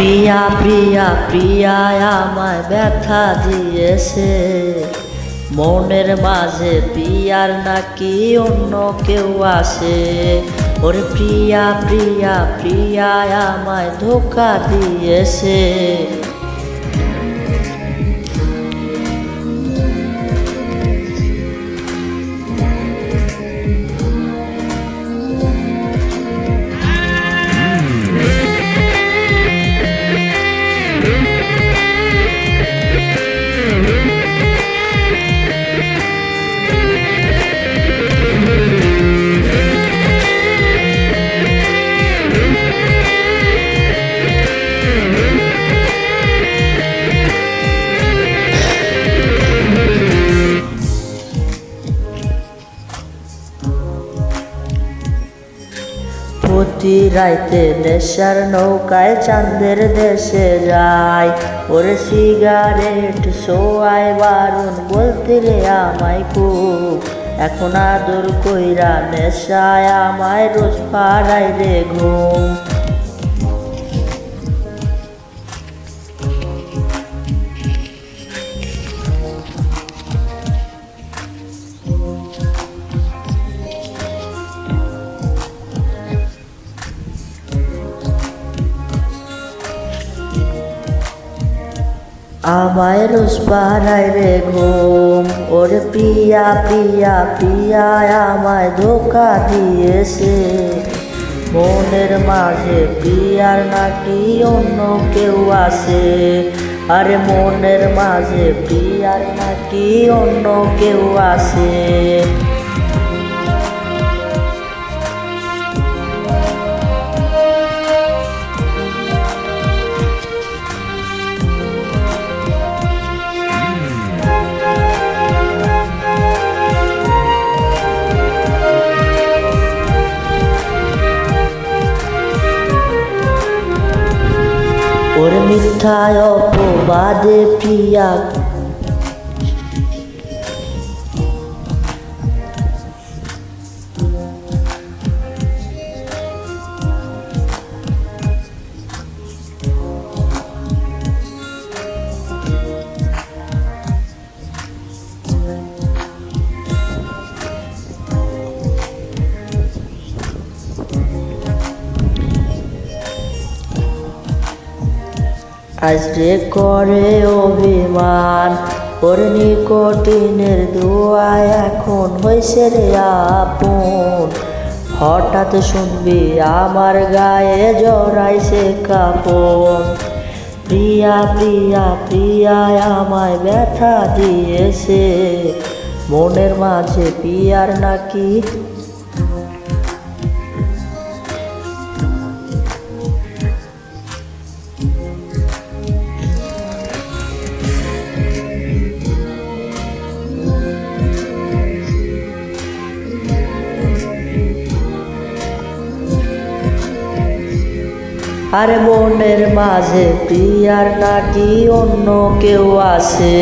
প্রিয়া প্রিয়া প্রিয়া আমায় ব্যথা দিয়েছে। মনের মাঝে প্রিয়ার নাকি অন্য কেউ আসে ওর প্রিয়া প্রিয়া প্রিয়া আমায় ধোকা দিয়েছে। প্রতি রাইতে নেশার নৌকায় চাঁদের দেশে যায় ওরে সিগারেট সোয়াই বারুন বলতে রে আমায় খুব। এখন আদর কইরা নেশায় আমায় রোজ পাড়াই রে ঘুম। আমায় রোজ পাড়াই রে ঘুম। ওরে প্রিয়া প্রিয়া প্রিয়া আমায় ধোকা দিয়েছে। মনের মাঝে প্রিয়ার নাকি অন্য কেউ আছে? আরে মনের মাঝে প্রিয়ার নাকি অন্য কেউ আছে? ওর মিথ্যায় অপবাদে প্রিয়া আজ রে করে অভিমান। ওর নিকটিনের দোয়া এখন হয়েছে রে আপন। হঠাৎ শুনবি আমার গায়ে জড়াইছে কাপন। প্রিয়া প্রিয়া প্রিয়া, আমায় ব্যথা দিয়েছে। মনের মাঝে পিয়ার নাকি আরে মনের মাঝে প্রিয়ার নাকি অন্য কেউ আছে?